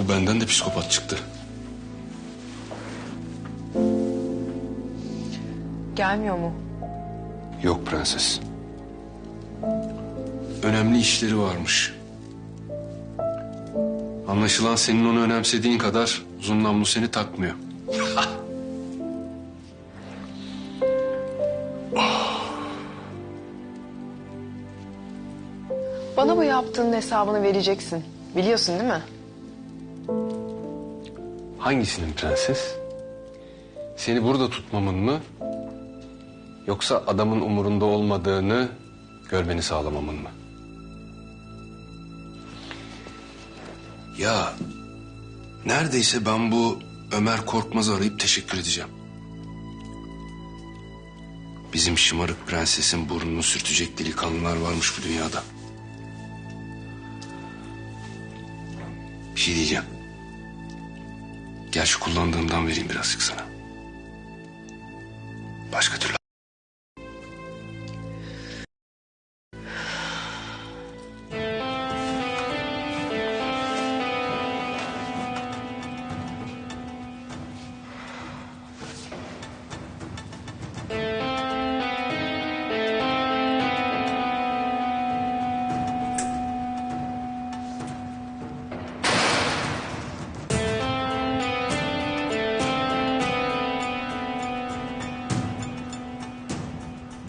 Bu benden de psikopat çıktı. Gelmiyor mu? Yok prenses. Önemli işleri varmış. Anlaşılan senin onu önemsediğin kadar uzun namlu seni takmıyor. Bana bu yaptığının hesabını vereceksin. Biliyorsun değil mi? Hangisinin prenses? Seni burada tutmamın mı? Yoksa adamın umurunda olmadığını görmeni sağlamamın mı? Ya neredeyse ben bu Ömer Korkmaz'ı arayıp teşekkür edeceğim. Bizim şımarık prensesin burnunu sürtecek delikanlılar varmış bu dünyada. Bir şey diyeceğim. Gel şu kullandığımdan vereyim birazcık sana. Başka türlü.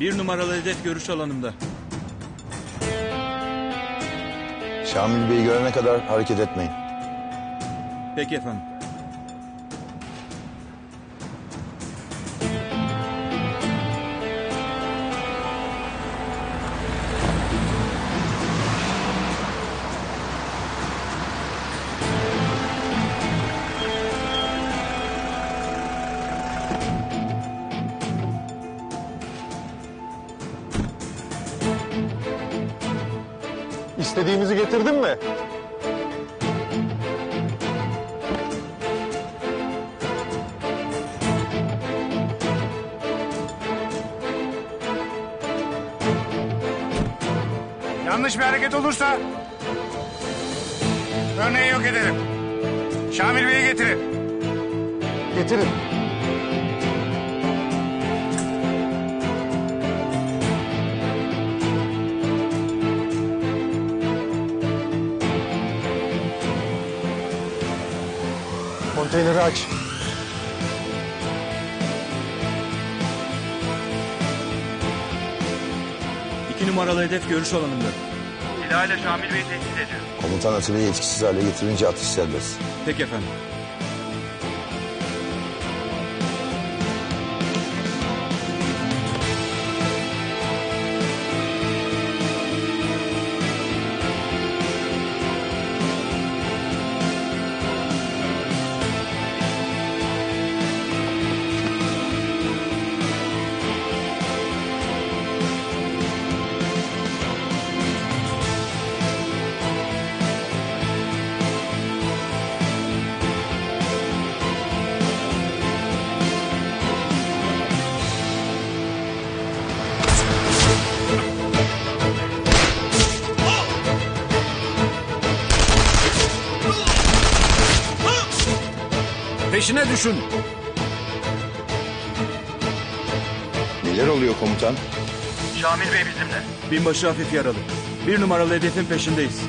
Bir numaralı hedef görüş alanımda. Şamil Bey'i görene kadar hareket etmeyin. Peki efendim. İstediğimizi getirdin mi? Yanlış bir hareket olursa örneği yok ederim. Şamil Bey'i getirin. Getirin. Konteyneri aç. İki numaralı hedef görüş alanımda. Silahıyla Şamil Bey'i tehdit ediyor. Komutan Atilla'yı etkisiz hale getirince atış serbest. Peki efendim. Peşine düşün. Neler oluyor komutan? Şamil Bey bizimle. Binbaşı hafif yaralı. Bir numaralı hedefin peşindeyiz.